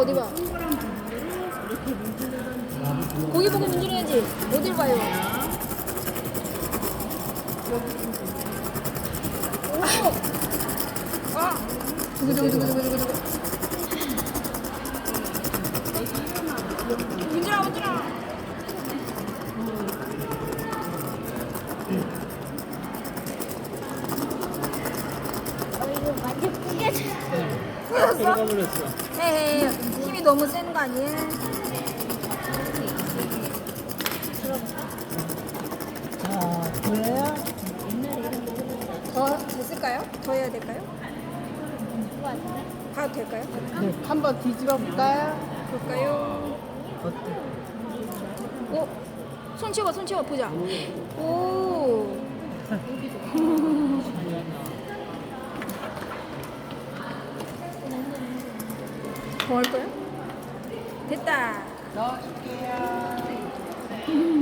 어디 봐. 거기 보고 문질러야지. 어딜 봐요? 오! 아! 두구두구두구두구두구. 들어가 버렸어. 헤헤. 힘이 너무 센 거 아니에요? 자, 그래야 더 됐을까요? 더 해야 될까요? 가도 될까요? 네, 한번 뒤집어 볼까요? 볼까요? 어때? 오! 손 치워, 손 치워, 보자. 오! 더 할 거야? 됐다. 넣어줄게요. 음.